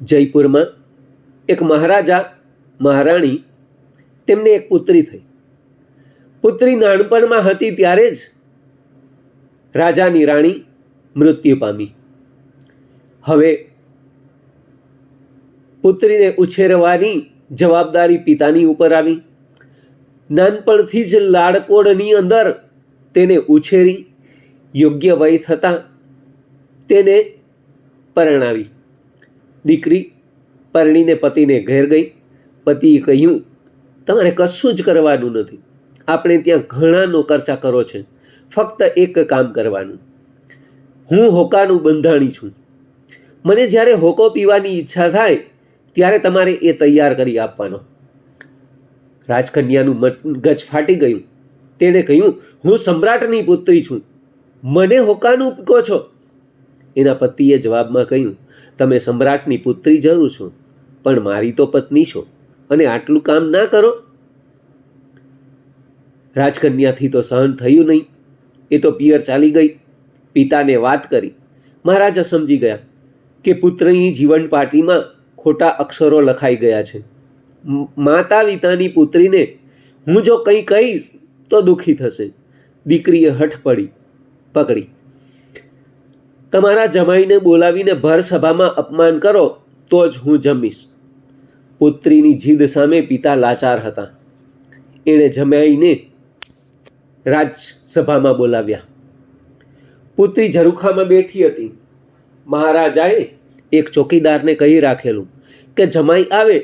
જયપુરમાં એક મહારાજા, મહારાણી, તેમને એક પુત્રી થઈ. પુત્રી નાનપણમાં હતી ત્યારે જ રાજાની રાણી મૃત્યુ પામી. હવે પુત્રીને ઉછેરવાની જવાબદારી પિતાની ઉપર આવી. નાનપણથી જ લાડકોડની અંદર તેને ઉછેરી, યોગ્ય વય થતાં તેને પરણાવી. દીકરી પરણીને પતિને ઘેર ગઈ. પતિએ કહ્યું, તમારે કશું જ કરવાનું નથી. આપણે ત્યાં ઘણા નોકર ચાકરો છે. ફક્ત એક કામ કરવાનું. હું હોકાનું બંધાણી છું. મને જ્યારે હોકો પીવાની ઈચ્છા થાય, ત્યારે તમારે એ તૈયાર કરી આપવાનો. રાજકન્યાનું મગજ ફાટી ગયું. તેણે કહ્યું, હું સમ્રાટની પુત્રી છું. મને હોકાનું પીકો છો. એના પતિએ જવાબમાં કહ્યું, તમે સમ્રાટની પુત્રી જરૂર છો, પણ મારી તો પત્ની છો, અને આટલું કામ ના કરો. રાજકન્યાથી તો સહન થયું નહીં. એ તો પિયર ચાલી ગઈ. પિતાને વાત કરી. મહારાજા સમજી ગયા કે પુત્રની જીવન પાટીમાં ખોટા અક્ષરો લખાઈ ગયા છે. માતા પિતાની પુત્રીને હું જો કંઈ કહીશ, તો દુઃખી થશે. દીકરીએ હઠ પડી, પકડી. તમારા જમાઈને બોલાવીને ભરસભામાં અપમાન કરો, તો જ હું જમીશ. પુત્રીની જીદ સામે પિતા લાચાર હતા. એણે જમાઈને રાજસભામાં બોલાવ્યા. પુત્રી ઝરૂખામાં બેઠી હતી. મહારાજાએ એક ચોકીદારને કહી રાખેલું કે જમાઈ આવે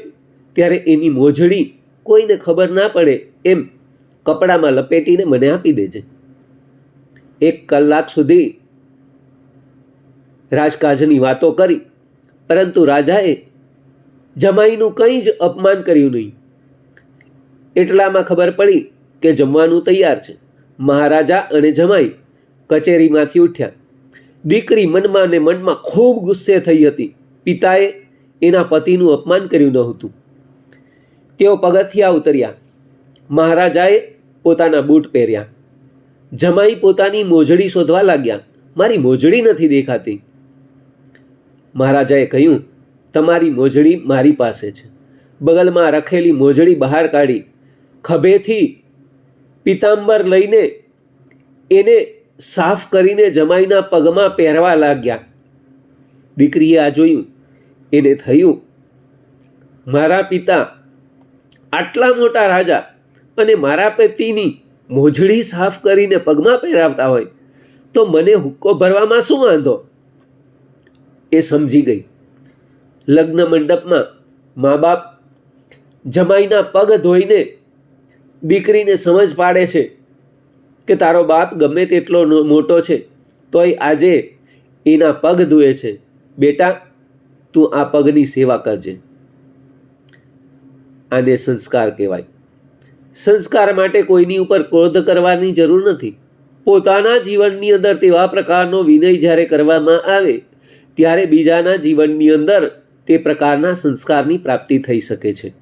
ત્યારે એની મોજડી કોઈને ખબર ના પડે એમ કપડામાં લપેટીને મને આપી દેજે. એક કલાક સુધી રાજકાજની વાતો કરી, પરંતુ રાજાએ જમાઈનું કંઈ જ અપમાન કર્યું નહીં. એટલામાં ખબર પડી કે જમવાનું તૈયાર છે. મહારાજા અને જમાઈ કચેરીમાંથી ઉઠ્યા. દીકરી મનમાં ને મનમાં ખૂબ ગુસ્સે થઈ હતી. પિતાએ એના પતિનું અપમાન કર્યું નહોતું તેઓ પગથિયા ઉતર્યા. મહારાજાએ પોતાના બૂટ પહેર્યા. જમાઈ પોતાની મોજડી શોધવા લાગ્યા. મારી મોજડી નથી દેખાતી. મહારાજાએ કહ્યું, તમારી મોજડી મારી પાસે છે. બગલમાં રખેલી મોજડી બહાર કાઢી, ખભેથી પિતાંબર લઈને એને સાફ કરીને જમાઈના પગમાં પહેરવા લાગ્યા. દીકરીએ આ જોયું. એને થયું, મારા પિતા આટલા મોટા રાજા અને મારા પતિની મોજડી સાફ કરીને પગમાં પહેરાવતા હોય, તો મને હુક્કો ભરવામાં શું વાંધો? એ સમજી ગઈ. લગ્ન મંડપમાં મા બાપ જમાઈના પગ ધોઈને દીકરીને સમજ પાડે છે કે તારો બાપ ગમે તેટલો મોટો છે, તોય આજે એના પગ ધોએ છે. બેટા, તું આ પગની સેવા કરજે. આને સંસ્કાર કહેવાય. સંસ્કાર માટે કોઈની ઉપર ક્રોધ કરવાની જરૂર નથી. પોતાના જીવનની અંદર તેવા પ્રકારનો વિનય જ્યારે કરવામાં આવે ત્યારે બીજાના જીવનની અંદર તે પ્રકારના સંસ્કારની પ્રાપ્તિ થઈ શકે છે.